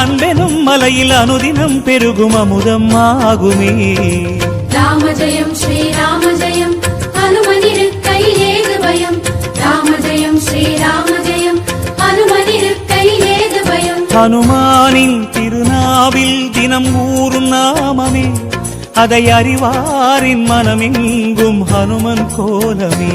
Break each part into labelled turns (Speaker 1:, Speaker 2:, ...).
Speaker 1: அன்பெனும் மலையில் அனுதினம் பெருகும் அமுதம் ஆகுமே.
Speaker 2: ராம ஜெயம் ஸ்ரீராம ஜெயம் ஹனுமனிருக்கையில் ஏது பயம். ராம ஜெயம் ஸ்ரீராம ஜெயம் ஹனுமனிருக்கையில் ஏது பயம்.
Speaker 1: ஹனுமானின் திருநாவில் தினம் ஊறும் நாமமே. அதை அறிவாரின் மனமெங்கும் ஹனுமன் கோலமே.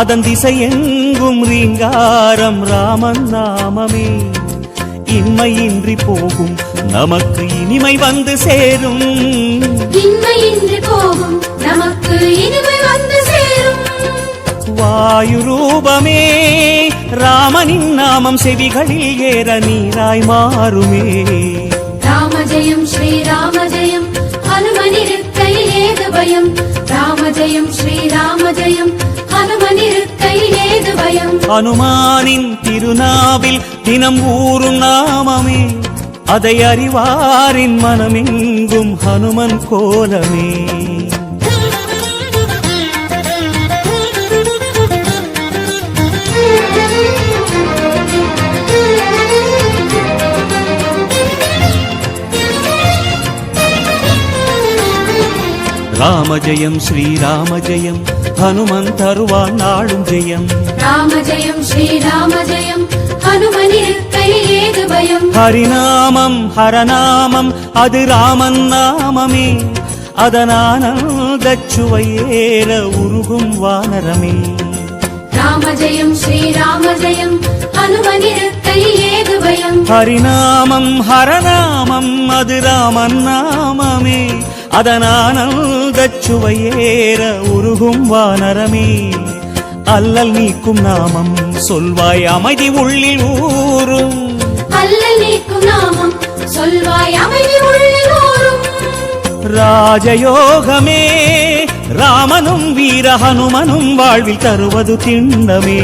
Speaker 1: அதன் திசை எங்கும் ரீங்காரம் ராமன் நாமமே. இன்மையின்றி போகும் நமக்கு இனிமை வந்து சேரும்.
Speaker 2: இன்மையின்றி போகும் நமக்கு இனிமை வந்து சேரும்.
Speaker 1: வாயு ரூபமே ராமனின் நாமம் செவிகளில் ஏற நீராய் மாறுமே.
Speaker 2: ராம ஜெயம் ஸ்ரீராம ஜெயம் இருக்கையில் ஏது பயம்? ராம ஜெயம் ஸ்ரீராம ஜெயம் ஹனுமன் இருக்கையில் ஏது பயம்?
Speaker 1: ஹனுமானின் திருநாவில் தினம் ஊறும் நாமமே. அதை அறிவாரின் மனமெங்கும் ஹனுமன் கோலமே. ராம ஜெயம் ஸ்ரீராம ஜெயம் ஹனுமன் தருவான் நாளும் ஜெயம்.
Speaker 2: ராம ஜெயம் ஸ்ரீராம ஜெயம்
Speaker 1: ஹரிநாமம் ஹரநாமம் அது ராமன் நாமமே. அதனானந்த சுவையேற உருகும் வானரமே.
Speaker 2: ராம ஜெயம் ஸ்ரீராம ஜெயம்
Speaker 1: ஹரிநாமம் ஹரநாமம் அது ராமன் நாமமே. அதனானந்த சுவையேற உருகும் வானரமே. அல்லல் நீக்கும் நாமம் சொல்வாய் அமைதி உள்ளில் ஊரும்
Speaker 2: அல்லல் நீக்கும் நாமம் சொல்வாய் அமைதி உள்ளில் ஊரும்
Speaker 1: ராஜயோகமே ராமனும் வீர ஹனுமனும் வாழ்வில் தருவது திண்ணமே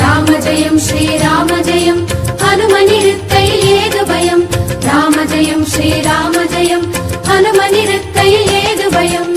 Speaker 2: ராம ஜெயம் ஸ்ரீராம ஜெயம் ஹனுமனிருக்கையில் ஏது பயம்? ராம ஜெயம் ஸ்ரீராம ஜெயம் பயம்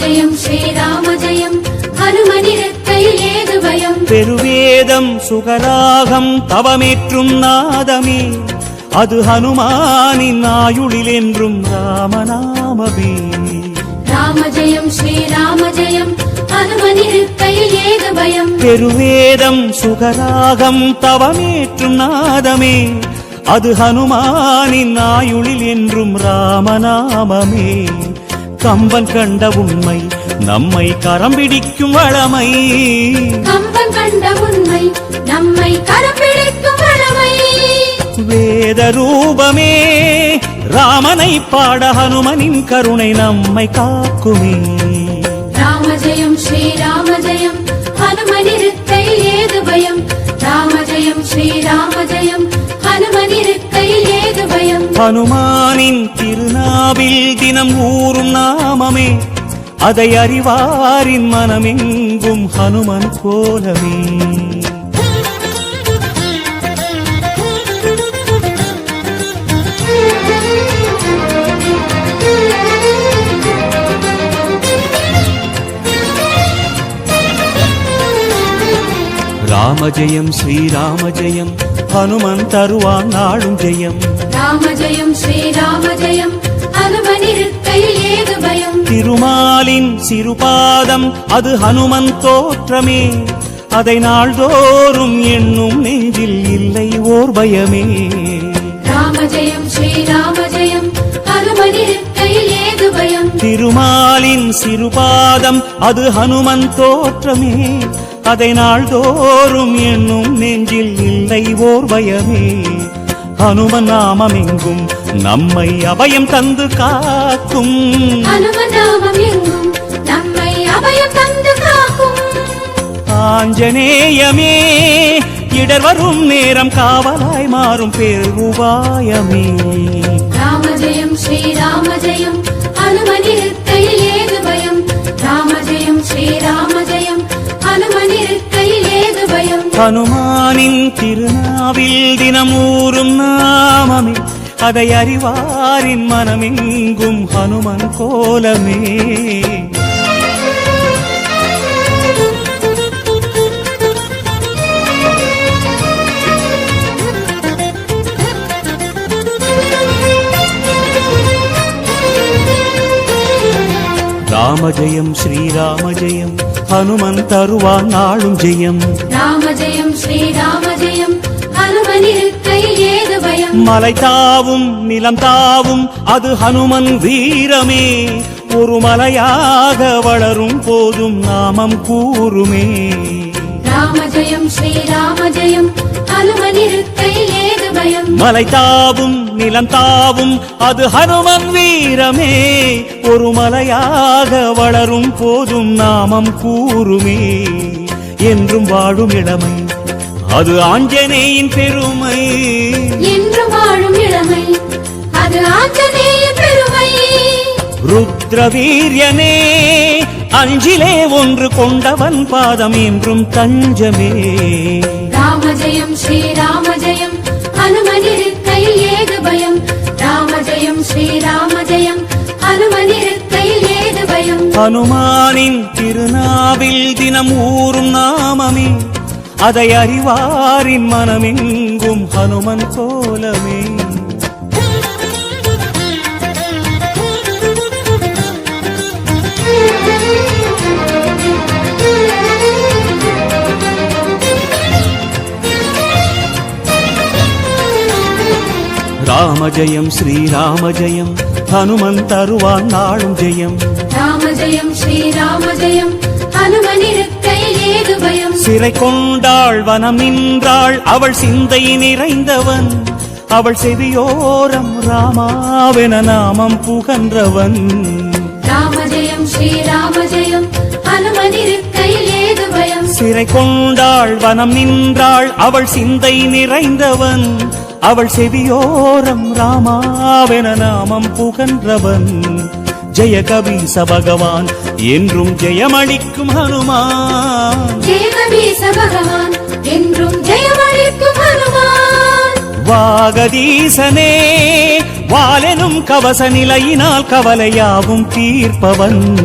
Speaker 2: ஜெயம் ஸ்ரீராம ஜெயம் ஹனுமனிருக்கையில் ஏது பயம்?
Speaker 1: பெருவேதம் சுகராகம் தவமேற்றும் நாதமே. அது ஹனுமானின் ஆயுளில் என்றும் ராமநாமமே.
Speaker 2: ராம ஜெயம் ஸ்ரீராம ஜெயம் ஹனுமனிருக்கையில் ஏது பயம்?
Speaker 1: பெருவேதம் சுகராகம் தவமேற்றும் நாதமே. அது ஹனுமானின் ஆயுளில் என்றும் ராமநாமமே. கம்பன் கண்ட உண்மை நம்மை கரம் பிடிக்கும் வளமை.
Speaker 2: கம்பன் கண்ட உண்மை நம்மை கரம் பிடிக்கும் வளமை.
Speaker 1: வேத ரூபமே ராமனை பாட ஹனுமனின் கருணை நம்மை காக்குமே.
Speaker 2: ராம ஜெயம் ஸ்ரீராம ஜெயம் ஹனுமனிருக்கை ஏது பயம்? ராம ஜெயம் ஸ்ரீராம ஜெயம்.
Speaker 1: ஹனுமானின் திருநாவில் தினம் ஊறும் நாமமே அதை அறிவாரின் மனமெங்கும் ஹனுமன் கோலமே. ராம ஜெயம் ஸ்ரீராம ஜெயம். ஹனுமன் தருவான் நாளும் ஜெயம்.
Speaker 2: ராம ஜெயம் ஸ்ரீராம ஜெயம்
Speaker 1: திருமாலின் சிறுபாதம் அது ஹனுமன் தோற்றமே. அதை நாள்தோறும் எண்ணும் நெஞ்சில் இல்லை ஓர் பயமே.
Speaker 2: ராம ஜெயம் ஸ்ரீராம ஜெயம்
Speaker 1: திருமாலின் சிறுபாதம் அது ஹனுமன் தோற்றமே. அதை நாள்தோறும் எண்ணும் நெஞ்சில் இல்லை ஓர் பயமே. நாமமெங்கும் நம்மை
Speaker 2: எங்கும் நம்மை அபயம் தந்து காக்கும்.
Speaker 1: ஆஞ்சநேயமே இடர் வரும் நேரம் காவலாய் மாறும் பேருபாயமே
Speaker 2: ராம ஜெயம் ஸ்ரீராம ஜெயம் ஹனுமனிருக்கையில் ஏது பயம்? ராம ஜெயம் ஸ்ரீராம பயம்
Speaker 1: ஹனுமானின் திருநாவில் தினமூறும் நாமமே அதை அறிவாரின் மனமெங்கும் ஹனுமன் கோலமே ராம ஜெயம் ஸ்ரீராம ஜெயம் ஹனுமன் தருவான் நாளும் ஜெயம்
Speaker 2: ராம ஜெயம். ஸ்ரீராம ஜெயம் ஹனுமனிருக்கையில் ஏது பயம்?
Speaker 1: மலை தாவும் நிலம் தாவும் அது ஹனுமன் வீரமே. ஒரு மலையாக வளரும் போதும் நாமம் கூறுமே.
Speaker 2: ராம ஜெயம் ஸ்ரீராம ஜெயம். ஏது பயம்?
Speaker 1: மலை தாவும் நிலம் தாவும் அது ஹனுமன் வீரமே. ஒரு மலையாக வளரும் போதும் நாமம் கூறுமே. என்றும் வாழும் இளமை. அது ஆஞ்சநேயின் பெருமை.
Speaker 2: என்று வாழும் இளமை. அது ஆஞ்சநேய பெருமை.
Speaker 1: ருத்ரவீரியனே அஞ்சிலே ஒன்று கொண்டவன் பாதம் என்றும் தஞ்சமே.
Speaker 2: ராம ஜெயம் ஸ்ரீராம ஜெயம் ஹனுமனிருக்கையில் ஏது பயம்? ராம ஜெயம்
Speaker 1: ஹனுமானின் திருநாவில் தினம் ஊறும் நாமமே அதை அறிவாரின் மனமெங்கும் ஹனுமன் கோலமே. ராம ஜெயம் ஸ்ரீராம ஜெயம். ஹனுமன் தருவான் நாளும் ஜெயம்
Speaker 2: ராம ஜெயம் ஸ்ரீராம ஜெயம்
Speaker 1: சிறை கொண்டாள் வனம் நின்றாள் அவள் சிந்தை நிறைந்தவன் அவள் செவியோரம் ராமாவென நாமம் புகன்றவன்
Speaker 2: ராம ஜெயம் ஸ்ரீராம ஜெயம்
Speaker 1: சிறை கொண்டாள் வனம் நின்றாள் அவள் சிந்தை நிறைந்தவன் அவள் செவியோரம் ராமாவென நாமம் புகன்றவன். ஜெய கபீச பகவான் என்றும் ஜெயமளிக்கும் ஹனுமான்.
Speaker 2: என்றும் ஜெயமளிக்கும் ஹனுமான்.
Speaker 1: வாகதீசனே வாலெனும் கவச நிலையினால் கவலையாவும் தீர்ப்பவன்.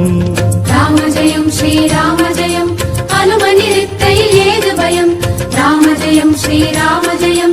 Speaker 2: ராம ஜெயம் ஸ்ரீராம ஜெயம் ஹனுமனிருக்கையில் ஏது பயம்? ராம ஜெயம் ஸ்ரீராம ஜெயம்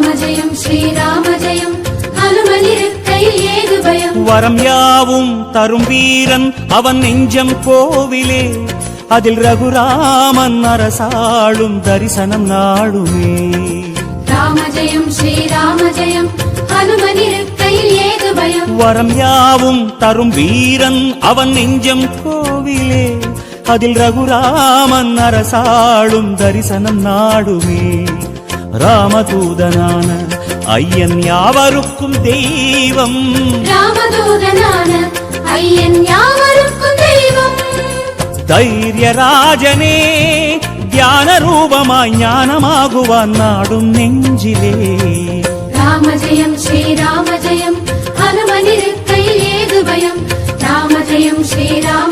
Speaker 2: ஜெயம் ஸ்ரீராம ஜெயம்.
Speaker 1: வரம் யாவும் தரும் வீரன் அவன் நெஞ்சம் கோவிலே. அதில் ரகுராமன் அரசாளும் தரிசனம் நாடுமே.
Speaker 2: ராம ஜெயம் ஸ்ரீராம ஜெயம். ஹனுமன் இருக்கையில் ஏது பயம்?
Speaker 1: வரம் யாவும் தரும் வீரன் அவன் நெஞ்சம் கோவிலே. அதில் ரகுராமன் அரசாளும் தரிசனம் நாடுமே. ராமதூதனான ஐயன் யாவருக்கும் தெய்வம்.
Speaker 2: ராமதூதனான ஐயன் யாவருக்கும் தெய்வம்.
Speaker 1: தைரியராஜனே தியான ரூபமாய் ஞானமாகுவான் நாடும் நெஞ்சிலே.
Speaker 2: ராம ஜெயம் ஸ்ரீராம ஜெயம் ஹனுமன் இருக்கையில் ஏது பயம்? ராம ஜெயம் ஸ்ரீராம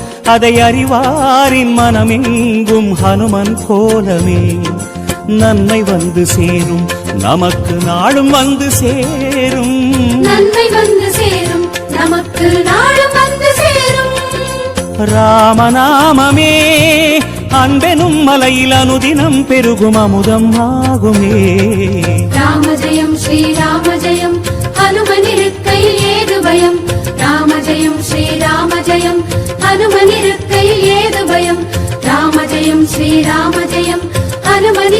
Speaker 1: அதை அறிவாரின் மனமெங்கும் ஹனுமன் கோலமே நன்மை வந்து சேரும் நமக்கு நாளும் வந்து சேரும்.
Speaker 2: நன்மை வந்து சேரும் நமக்கு நாளும் வந்து சேரும்.
Speaker 1: ராமநாமமே அன்பெனும் மலையில் அனுதினம் பெருகும் அமுதம் ஆகுமே.
Speaker 2: ராம ஜெயம் ஸ்ரீராம ஜெயம் அனுமன் இருக்கையில் ஏது பயம்? ராம ஜெயம் ஸ்ரீராம ஜெயம் அனுமன்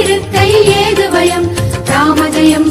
Speaker 2: ஏது பயம்? ராம ஜெயம்